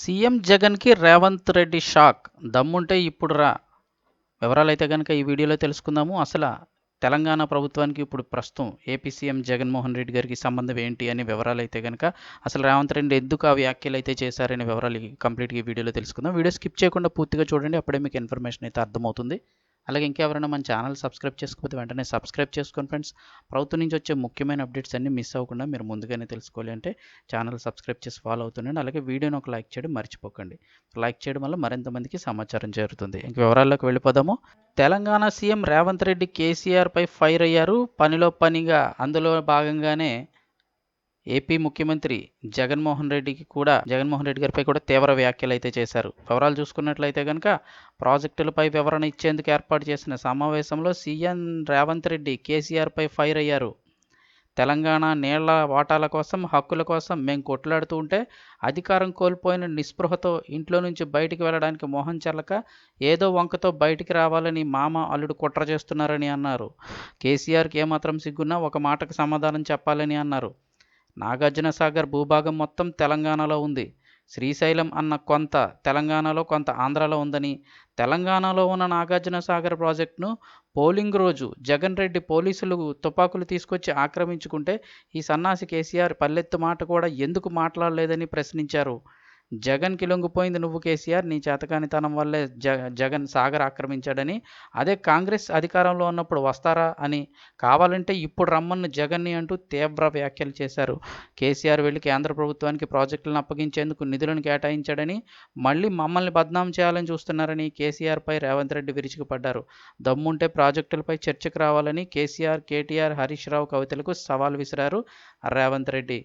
CM జగన్కి Revanth Reddy shock. దమ్ముంటే ఇప్పుడు రా. వివరాలు అయితే కనుక ఈ వీడియోలో తెలుసుకుందాము. అసలు తెలంగాణ ప్రభుత్వానికి ఇప్పుడు ప్రస్తుతం ఏపీ సీఎం జగన్మోహన్ రెడ్డి గారికి సంబంధం ఏంటి అనే వివరాలు అయితే కనుక అసలు రేవంత్ రెడ్డి ఎందుకు ఆ వ్యాఖ్యలు అయితే చేశారనే వివరాలు కంప్లీట్గా ఈ వీడియోలో తెలుసుకుందాం. వీడియో స్కిప్ చేయకుండా పూర్తిగా చూడండి. అప్పుడే మీకు ఇన్ఫర్మేషన్ అయితే అర్థమవుతుంది. అలాగే ఇంకెవరైనా మన ఛానల్ సబ్స్క్రైబ్ చేసుకోకపోతే వెంటనే సబ్స్క్రైబ్ చేసుకోండి ఫ్రెండ్స్. ప్రభుత్వం నుంచి వచ్చే ముఖ్యమైన అప్డేట్స్ అన్ని మిస్ అవ్వకుండా మీరు ముందుగానే తెలుసుకోవాలి అంటే ఛానల్ సబ్స్క్రైబ్ చేసి ఫాలో అవుతుండండి. అలాగే వీడియోని ఒక లైక్ చేయడం మర్చిపోకండి. లైక్ చేయడం వల్ల మరింత మందికి సమాచారం చేరుతుంది. ఇంక వివరాల్లోకి వెళ్ళిపోదాము. తెలంగాణ సీఎం రేవంత్ రెడ్డి కేసీఆర్పై ఫైర్ అయ్యారు. పనిలో పనిగా అందులో భాగంగానే ఏపీ ముఖ్యమంత్రి జగన్మోహన్ రెడ్డికి కూడా జగన్మోహన్ రెడ్డి గారిపై కూడా తీవ్ర వ్యాఖ్యలు అయితే చేశారు. వివరాలు చూసుకున్నట్లయితే కనుక ప్రాజెక్టులపై వివరణ ఇచ్చేందుకు ఏర్పాటు చేసిన సమావేశంలో సీఎం రేవంత్ రెడ్డి కేసీఆర్పై ఫైర్ అయ్యారు. తెలంగాణ నీళ్ళ వాటాల కోసం హక్కుల కోసం మేము కొట్లాడుతూ ఉంటే అధికారం కోల్పోయిన నిస్పృహతో ఇంట్లో నుంచి బయటికి వెళ్ళడానికి మోహం చెల్లక ఏదో వంకతో బయటికి రావాలని మామ అల్లుడు కుట్ర చేస్తున్నారని అన్నారు. కేసీఆర్కి ఏమాత్రం సిగ్గున్నా ఒక మాటకు సమాధానం చెప్పాలని అన్నారు. నాగార్జున సాగర్ భూభాగం మొత్తం తెలంగాణలో ఉంది. శ్రీశైలం అన్న కొంత తెలంగాణలో కొంత ఆంధ్రాలో ఉందని. తెలంగాణలో ఉన్న నాగార్జున సాగర్ ప్రాజెక్టును పోలింగ్ రోజు జగన్ రెడ్డి పోలీసులు తుపాకులు తీసుకొచ్చి ఆక్రమించుకుంటే ఈ సన్నాసి కేసీఆర్ పల్లెత్తు మాట కూడా ఎందుకు మాట్లాడలేదని ప్రశ్నించారు. జగన్కి లొంగిపోయింది నువ్వు కేసీఆర్ నీ చేతకానితనం వల్లే జ జగన్ సాగర్ ఆక్రమించాడని అదే కాంగ్రెస్ అధికారంలో ఉన్నప్పుడు వస్తారా అని కావాలంటే ఇప్పుడు రమ్మన్న జగన్ని అంటూ తీవ్ర వ్యాఖ్యలు చేశారు. కేసీఆర్ వెళ్ళి కేంద్ర ప్రభుత్వానికి ప్రాజెక్టులను అప్పగించేందుకు నిధులను కేటాయించాడని మళ్ళీ మమ్మల్ని బద్నాం చేయాలని చూస్తున్నారని కేసీఆర్పై రేవంత్ రెడ్డి విరుచుకుపడ్డారు. దమ్ముంటే ప్రాజెక్టులపై చర్చకు రావాలని కేసీఆర్ కేటీఆర్ హరీష్ రావు కవితలకు సవాల్ విసిరారు రేవంత్ రెడ్డి.